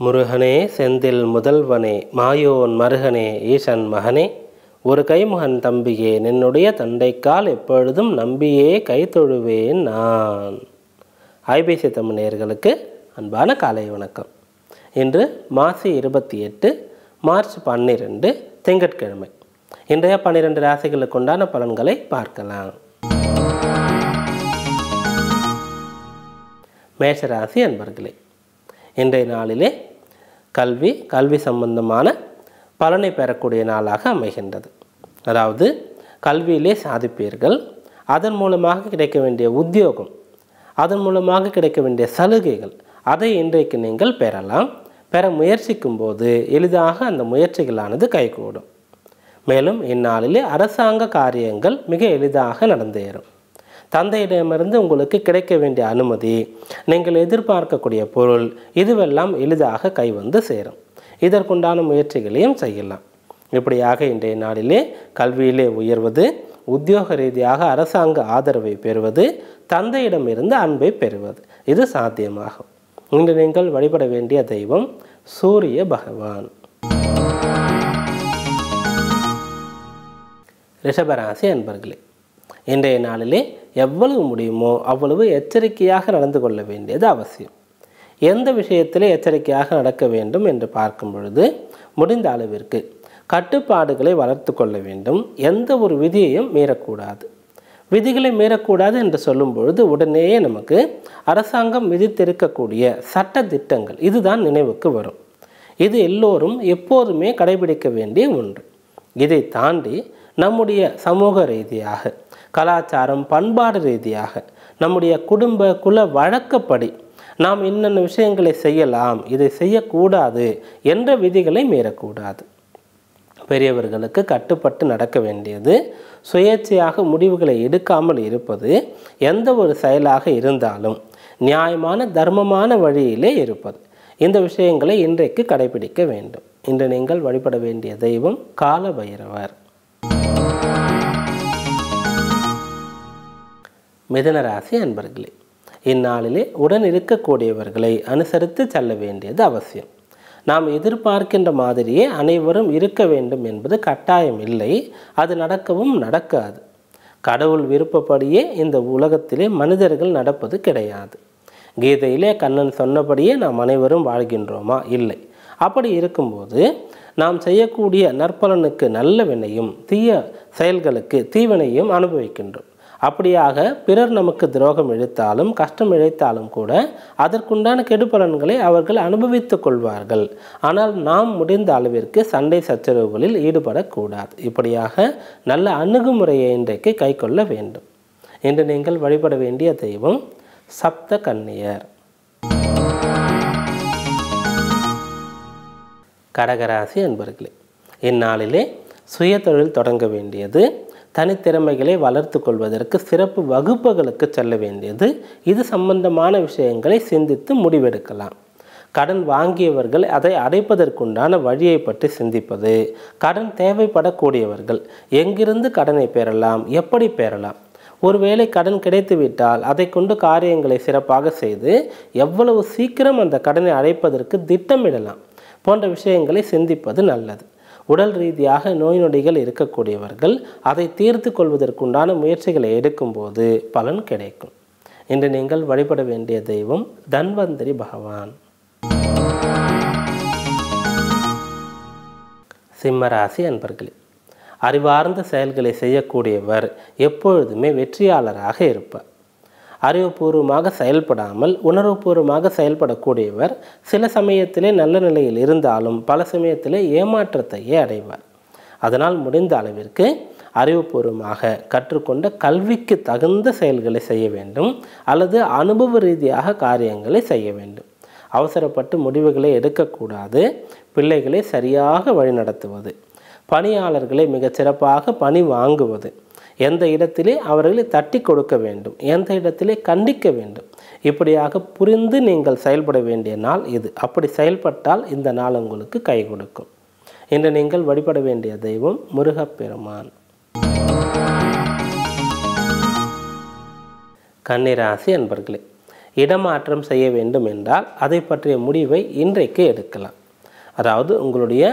முருகனே செந்தில் முதல்வனே மாயோன் மருகனே ஈசன் மகனே ஒரு கைமுகன் தம்பியே நின்னுடைய தண்டைக்கால் எப்பொழுதும் நம்பியே கை தொழுவேன் நான். ஐபிசி தமிழ் அன்பான காலை வணக்கம். இன்று மாசி இருபத்தி எட்டு மார்ச் பன்னிரெண்டு திங்கட்கிழமை. இன்றைய பன்னிரெண்டு ராசிகளுக்கு உண்டான பலன்களை பார்க்கலாம். மேஷராசி அன்பர்களே இன்றைய நாளிலே கல்வி கல்வி சம்பந்தமான பலனை பெறக்கூடிய நாளாக அமைகின்றது. அதாவது கல்வியிலே சாதிப்பீர்கள் அதன் மூலமாக கிடைக்க வேண்டிய உத்தியோகம் அதன் மூலமாக கிடைக்க வேண்டிய சலுகைகள் அதை இன்றைக்கு நீங்கள் பெறலாம். பெற முயற்சிக்கும் போது எளிதாக அந்த முயற்சிகளானது கைகூடும். மேலும் இந்நாளிலே அரசாங்க காரியங்கள் மிக எளிதாக நடந்தேறும். தந்தையிடமிருந்து உங்களுக்கு கிடைக்க வேண்டிய அனுமதி நீங்கள் எதிர்பார்க்கக்கூடிய பொருள் இதுவெல்லாம் எளிதாக கைவந்து சேரும். இதற்குண்டான முயற்சிகளையும் செய்யலாம். இப்படியாக இன்றைய நாளிலே கல்வியிலே உயர்வது உத்தியோக ரீதியாக அரசாங்க ஆதரவை பெறுவது தந்தையிடமிருந்து அன்பை பெறுவது இது சாத்தியமாகும். இன்று நீங்கள் வழிபட வேண்டிய தெய்வம் சூரிய பகவான். ரிஷபராசி அன்பர்களே இன்றைய நாளிலே எவ்வளவு முடியுமோ அவ்வளவு எச்சரிக்கையாக நடந்து கொள்ள வேண்டியது அவசியம். எந்த விஷயத்திலே எச்சரிக்கையாக நடக்க வேண்டும் என்று பார்க்கும் பொழுது முடிந்த அளவிற்கு கட்டுப்பாடுகளை வளர்த்து கொள்ள வேண்டும். எந்த ஒரு விதியையும் மீறக்கூடாது. விதிகளை மீறக்கூடாது என்று சொல்லும் பொழுது உடனேயே நமக்கு அரசாங்கம் விதித்திருக்கக்கூடிய சட்ட திட்டங்கள் இதுதான் நினைவுக்கு வரும். இது எல்லோரும் எப்போதுமே கடைபிடிக்க வேண்டிய ஒன்று. இதை தாண்டி நம்முடைய சமூக ரீதியாக கலாச்சாரம் பண்பாடு ரீதியாக நம்முடைய குடும்ப குல வழக்கப்படி நாம் இன்னென்ன விஷயங்களை செய்யலாம் இதை செய்யக்கூடாது என்ற விதிகளை மீறக்கூடாது. பெரியவர்களுக்கு கட்டுப்பட்டு நடக்க வேண்டியது சுயேட்சையாக முடிவுகளை எடுக்காமல் இருப்பது எந்த ஒரு செயலாக இருந்தாலும் நியாயமான தர்மமான வழியிலே இருப்பது. இந்த விஷயங்களை இன்றைக்கு கடைபிடிக்க வேண்டும். இன்று நீங்கள் வழிபட வேண்டிய தெய்வம் கால பைரவர் மிதன ராசி அன்பர்களே இந்நாளிலே உடன் இருக்கக்கூடியவர்களை அனுசரித்து செல்ல வேண்டியது அவசியம். நாம் எதிர்பார்க்கின்ற மாதிரியே அனைவரும் இருக்க வேண்டும் என்பது கட்டாயம் இல்லை அது நடக்கவும் நடக்காது. கடவுள் விருப்பப்படியே இந்த உலகத்திலே மனிதர்கள் நடப்பது கிடையாது. கீதையிலே கண்ணன் சொன்னபடியே நாம் அனைவரும் வாழ்கின்றோமா? இல்லை. அப்படி இருக்கும்போது நாம் செய்யக்கூடிய நற்பலனுக்கு நல்ல வினையும் தீய செயல்களுக்கு தீவினையும் அனுபவிக்கின்றோம். அப்படியாக பிறர் நமக்கு துரோகம் இழைத்தாலும் கஷ்டம் இழைத்தாலும் கூட அதற்குண்டான கெடுபலன்களை அவர்கள் அனுபவித்துக் கொள்வார்கள். ஆனால் நாம் முடிந்த அளவிற்கு சண்டை சச்சரவுகளில் ஈடுபடக்கூடாது. இப்படியாக நல்ல அணுகுமுறையை இன்றைக்கு கைக்கொள்ள வேண்டும். இன்று நீங்கள் வழிபட வேண்டிய தெய்வம் சப்த கன்னியர். கடகராசி அன்பர்களே இந்நாளிலே சுய தொழில் தொடங்க வேண்டியது தனித்திறமைகளை வளர்த்து கொள்வதற்கு சிறப்பு வகுப்புகளுக்கு செல்ல வேண்டியது. இது சம்பந்தமான விஷயங்களை சிந்தித்து முடிவெடுக்கலாம். கடன் வாங்கியவர்கள் அதை அடைப்பதற்குண்டான வழியை பற்றி சிந்திப்பது. கடன் தேவைப்படக்கூடியவர்கள் எங்கிருந்து கடனை பெறலாம்? எப்படி பெறலாம்? ஒருவேளை கடன் கிடைத்துவிட்டால் அதை கொண்டு காரியங்களை சிறப்பாக செய்து எவ்வளவு சீக்கிரம் அந்த கடனை அடைப்பதற்கு திட்டமிடலாம் போன்ற விஷயங்களை சிந்திப்பது நல்லது. உடல் ரீதியாக நோய் நொடிகள் இருக்கக்கூடியவர்கள் அதை தீர்த்து கொள்வதற்குண்டான முயற்சிகளை எடுக்கும்போது பலன் கிடைக்கும். இன்று நீங்கள் வழிபட வேண்டிய தெய்வம் தன்வந்திரி பகவான். சிம்மராசி அன்பர்களே அறிவார்ந்த செயல்களை செய்யக்கூடியவர் எப்பொழுதுமே வெற்றியாளராக இருப்பார். அறிவுபூர்வமாக செயல்படாமல் உணர்வுபூர்வமாக செயல்படக்கூடியவர் சில சமயத்திலே நல்ல நிலையில் இருந்தாலும் பல சமயத்திலே ஏமாற்றத்தையே அடைவார். அதனால் முடிந்த அளவிற்கு அறிவுபூர்வமாக கற்றுக்கொண்ட கல்விக்கு தகுந்த செயல்களை செய்ய வேண்டும் அல்லது அனுபவ ரீதியாக காரியங்களை செய்ய வேண்டும். அவசரப்பட்டு முடிவுகளை எடுக்கக்கூடாது பிள்ளைகளை சரியாக வழிநடத்துவது பணியாளர்களை மிகச் சிறப்பாக பணி வாங்குவது எந்த இடத்திலே அவர்களை தட்டி கொடுக்க வேண்டும் எந்த இடத்திலே கண்டிக்க வேண்டும். இப்படியாக புரிந்து நீங்கள் செயல்பட வேண்டிய நாள் இது. அப்படி செயல்பட்டால் இந்த நாள் உங்களுக்கு கை கொடுக்கும். இன்று நீங்கள் வழிபட வேண்டிய தெய்வம் முருகப்பெருமான். கன்னிராசி அன்பர்களே இடமாற்றம் செய்ய வேண்டும் என்றால் அதை பற்றிய முடிவை இன்றைக்கு எடுக்கலாம். அதாவது உங்களுடைய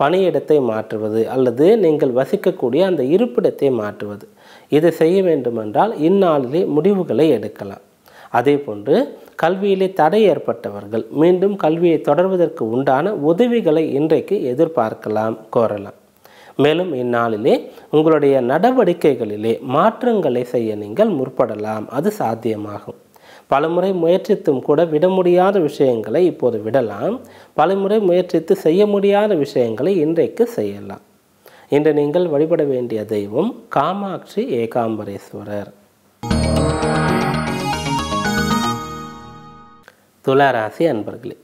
பணியிடத்தை மாற்றுவது அல்லது நீங்கள் வசிக்கக்கூடிய அந்த இருப்பிடத்தை மாற்றுவது. இதை செய்ய வேண்டுமென்றால் இந்நாளிலே முடிவுகளை எடுக்கலாம். அதே போன்று கல்வியிலே தடை ஏற்பட்டவர்கள் மீண்டும் கல்வியை தொடர்வதற்கு உண்டான உதவிகளை இன்றைக்கு எதிர்பார்க்கலாம் கோரலாம். மேலும் இந்நாளிலே உங்களுடைய நடவடிக்கைகளிலே மாற்றங்களை செய்ய நீங்கள் முற்படலாம். அது சாத்தியமாகும். பலமுறை முயற்சித்தும் கூட விட முடியாத விஷயங்களை இப்போது விடலாம். பலமுறை முயற்சித்து செய்ய முடியாத விஷயங்களை இன்றைக்கு செய்யலாம். இன்று நீங்கள் வழிபட வேண்டிய தெய்வம் காமாட்சி ஏகாம்பரேஸ்வரர். துளாராசி அன்பர்களே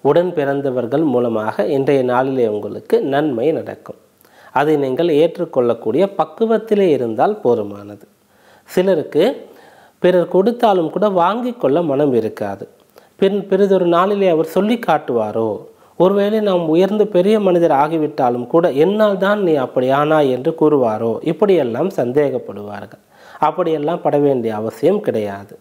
உடன் பிறந்தவர்கள் மூலமாக இன்றைய நாளிலே உங்களுக்கு நன்மை நடக்கும். அதை நீங்கள் ஏற்றுக்கொள்ளக்கூடிய பக்குவத்திலே இருந்தால் போதுமானது. சிலருக்கு பிறர் கொடுத்தாலும் கூட வாங்கி கொள்ள மனம் இருக்காது. பின் பிறிதொரு நாளிலே அவர் சொல்லி காட்டுவாரோ? ஒருவேளை நாம் உயர்ந்து பெரிய மனிதர் ஆகிவிட்டாலும் கூட என்னால் தான் நீ அப்படி ஆனாய் என்று கூறுவாரோ? இப்படியெல்லாம் சந்தேகப்படுவார்கள். அப்படியெல்லாம் பட வேண்டிய அவசியம் கிடையாது.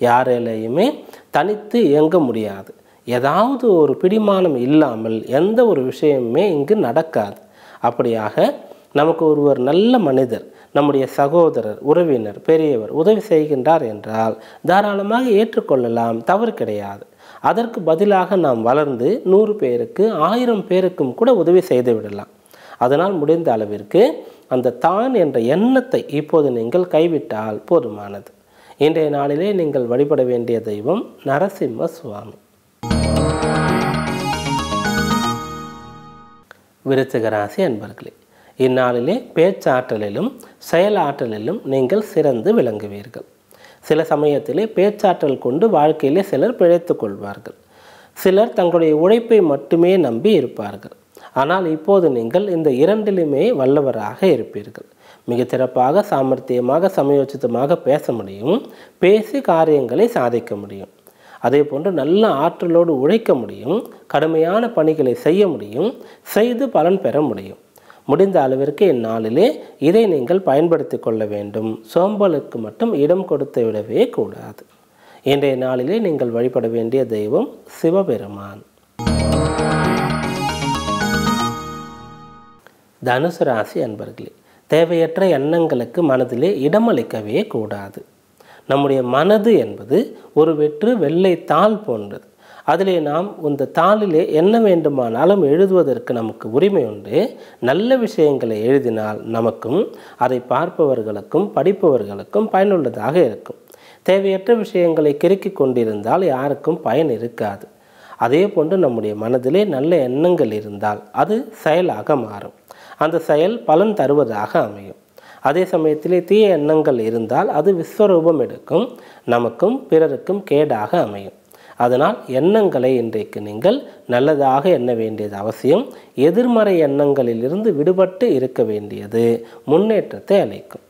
யாராலையுமே தனித்து இயங்க முடியாது. ஏதாவது ஒரு பிடிமானம் இல்லாமல் எந்த ஒரு விஷயமுமே இங்கு நடக்காது. அப்படியாக நமக்கு ஒருவர் நல்ல மனிதர் நம்முடைய சகோதரர் உறவினர் பெரியவர் உதவி செய்கின்றார் என்றால் தாராளமாக ஏற்றுக்கொள்ளலாம் தவறு கிடையாது. அதற்கு பதிலாக நாம் வளர்ந்து நூறு பேருக்கு ஆயிரம் பேருக்கும் கூட உதவி செய்து விடலாம். அதனால் முடிந்த அளவிற்கு அந்த தான் என்ற எண்ணத்தை இப்போது நீங்கள் கைவிட்டால் போதுமானது. இன்றைய நாளிலே நீங்கள் வழிபட வேண்டிய தெய்வம் நரசிம்ம சுவாமி. விருச்சிக அன்பர்களே இந்நாளிலே பேச்சாற்றலிலும் செயலாற்றலிலும் நீங்கள் சிறந்து விளங்குவீர்கள். சில சமயத்திலே பேச்சாற்றல் கொண்டு வாழ்க்கையிலே சிலர் பிழைத்து கொள்வார்கள். சிலர் தங்களுடைய உழைப்பை மட்டுமே நம்பி இருப்பார்கள். ஆனால் இப்போது நீங்கள் இந்த இரண்டிலுமே வல்லவராக இருப்பீர்கள். மிக சிறப்பாக சாமர்த்தியமாக சமயோச்சிதமாக பேச முடியும் பேசி காரியங்களை சாதிக்க முடியும். அதே போன்று நல்ல ஆற்றலோடு உழைக்க முடியும் கடுமையான பணிகளை செய்ய முடியும் செய்து பலன் பெற முடியும். முடிந்த அளவிற்கு இந்நாளிலே இதை நீங்கள் பயன்படுத்தி கொள்ள வேண்டும். சோம்பலுக்கு மட்டும் இடம் கொடுத்து விடவே கூடாது. இன்றைய நாளிலே நீங்கள் வழிபட வேண்டிய தெய்வம் சிவபெருமான். தனுசு ராசி அன்பர்களே தேவையற்ற எண்ணங்களுக்கு மனதிலே இடமளிக்கவே கூடாது. நம்முடைய மனது என்பது ஒரு வெற்று வெள்ளை தாள் போன்றது. அதிலே நாம் இந்த தாளிலே என்ன வேண்டுமானாலும் எழுதுவதற்கு நமக்கு உரிமை உண்டு. நல்ல விஷயங்களை எழுதினால் நமக்கும் அதை பார்ப்பவர்களுக்கும் படிப்பவர்களுக்கும் பயனுள்ளதாக இருக்கும். தேவையற்ற விஷயங்களை கிறுக்கிக் கொண்டிருந்தால் யாருக்கும் பயன் இருக்காது. அதே போன்று நம்முடைய மனதிலே நல்ல எண்ணங்கள் இருந்தால் அது செயலாக மாறும். அந்த செயல் பலன் தருவதாக அமையும். அதே சமயத்திலே தீய எண்ணங்கள் இருந்தால் அது விஸ்வரூபம் எடுக்கும் நமக்கும் பிறருக்கும் கேடாக அமையும். அதனால் எண்ணங்களை இன்றைக்கு நீங்கள் நல்லதாக எண்ண வேண்டியது அவசியம். எதிர்மறை எண்ணங்களிலிருந்து விடுபட்டு இருக்க வேண்டியது. முன்னேற்றத்தை அளிக்கும்.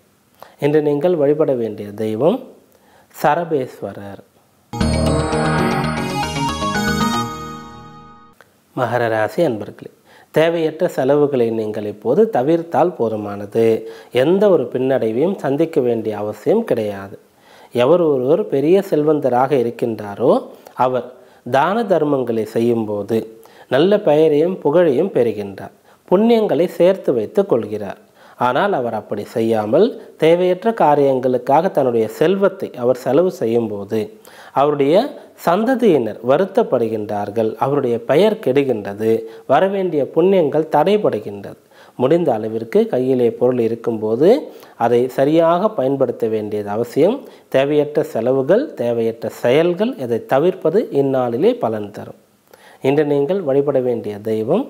இன்று நீங்கள் வழிபட வேண்டிய தெய்வம் சரபேஸ்வரர். மகர ராசி அன்பர்களே தேவையற்ற செலவுகளை நீங்கள் இப்போது தவிர்த்தால் போதுமானது. எந்த ஒரு பின்னடைவையும் சந்திக்க வேண்டிய அவசியம் கிடையாது. எவர் ஒருவர் பெரிய செல்வந்தராக இருக்கின்றாரோ அவர் தான தர்மங்களை செய்யும்போது நல்ல பெயரையும் புகழையும் பெறுகின்றார். புண்ணியங்களை சேர்த்து வைத்து கொள்கிறார். ஆனால் அவர் அப்படி செய்யாமல் தேவையற்ற காரியங்களுக்காக தன்னுடைய செல்வத்தை அவர் செலவு செய்யும்போது அவருடைய சந்ததியினர் வருத்தப்படுகின்றார்கள். அவருடைய பெயர் கெடுகின்றது. வரவேண்டிய புண்ணியங்கள் தடைபடுகின்றது. முடிந்த அளவிற்கு கையிலே பொருள் இருக்கும்போது அதை சரியாக பயன்படுத்த வேண்டியது அவசியம். தேவையற்ற செலவுகள் தேவையற்ற செயல்கள் இதை தவிர்ப்பது இந்நாளிலே பலன் தரும். இன்று நீங்கள் வழிபட வேண்டிய தெய்வம்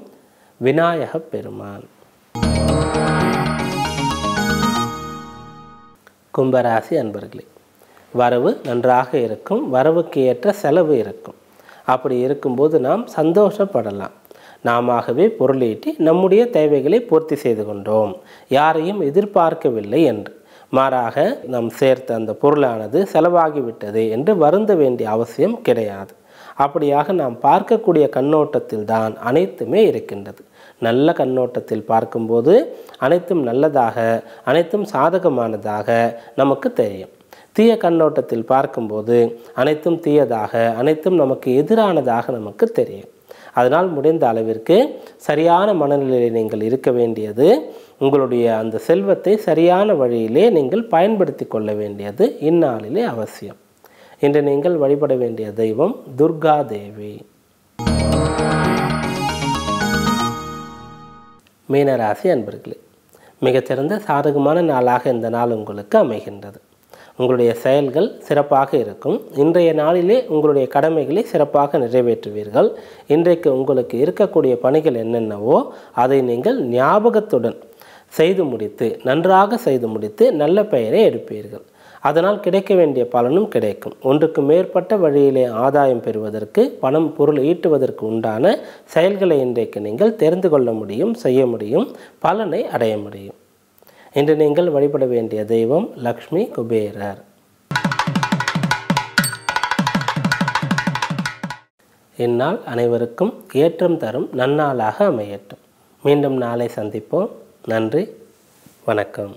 விநாயக பெருமான் கும்பராசி அன்பர்களே வரவு நன்றாக இருக்கும் வரவுக்கு ஏற்ற செலவு இருக்கும். அப்படி இருக்கும்போது நாம் சந்தோஷப்படலாம். நாமவே பொருளீட்டி நம்முடைய தேவைகளை பூர்த்தி செய்து கொண்டோம். யாரையும் எதிர்பார்க்கவில்லை என்று. மாறாக நாம் சேர்த்த அந்த பொருளானது செலவாகிவிட்டது என்று வருந்த வேண்டிய அவசியம் கிடையாது. அப்படியாக நாம் பார்க்கக்கூடிய கண்ணோட்டத்தில் தான் அனைத்துமே இருக்கின்றது. நல்ல கண்ணோட்டத்தில் பார்க்கும்போது அனைத்தும் நல்லதாக அனைத்தும் சாதகமானதாக நமக்கு தெரியும். தீய கண்ணோட்டத்தில் பார்க்கும்போது அனைத்தும் தீயதாக அனைத்தும் நமக்கு எதிரானதாக நமக்கு தெரியும். அதனால் முடிந்த அளவிற்கு சரியான மனநிலையில் நீங்கள் இருக்க வேண்டியது உங்களுடைய அந்த செல்வத்தை சரியான வழியிலே நீங்கள் பயன்படுத்தி கொள்ள வேண்டியது இந்நாளிலே அவசியம். இன்று நீங்கள் வழிபட வேண்டிய தெய்வம் துர்கா தேவி. மீனராசி அன்பர்களே மிகச்சிறந்த சாதகமான நாளாக இந்த நாள் உங்களுக்கு அமைகின்றது. உங்களுடைய செயல்கள் சிறப்பாக இருக்கும். இன்றைய நாளிலே உங்களுடைய கடமைகளை சிறப்பாக நிறைவேற்றுவீர்கள். இன்றைக்கு உங்களுக்கு இருக்கக்கூடிய பணிகள் என்னென்னவோ அதை நீங்கள் ஞாபகத்துடன் செய்து முடித்து நன்றாக செய்து முடித்து நல்ல பெயரை எடுப்பீர்கள். அதனால் கிடைக்க வேண்டிய பலனும் கிடைக்கும். ஒன்றுக்கு மேற்பட்ட வழியிலே ஆதாயம் பெறுவதற்கு பணம் பொருள் ஈட்டுவதற்கு உண்டான செயல்களை இன்றைக்கு நீங்கள் தெரிந்து கொள்ள முடியும் செய்ய முடியும் பலனை அடைய முடியும். இன்று நீங்கள் வழிபட வேண்டிய தெய்வம் லக்ஷ்மி குபேரர். இந்நாள் அனைவருக்கும் ஏற்றம் தரும் நன்னாளாக அமையட்டும். மீண்டும் நாளை சந்திப்போம். நன்றி. வணக்கம்.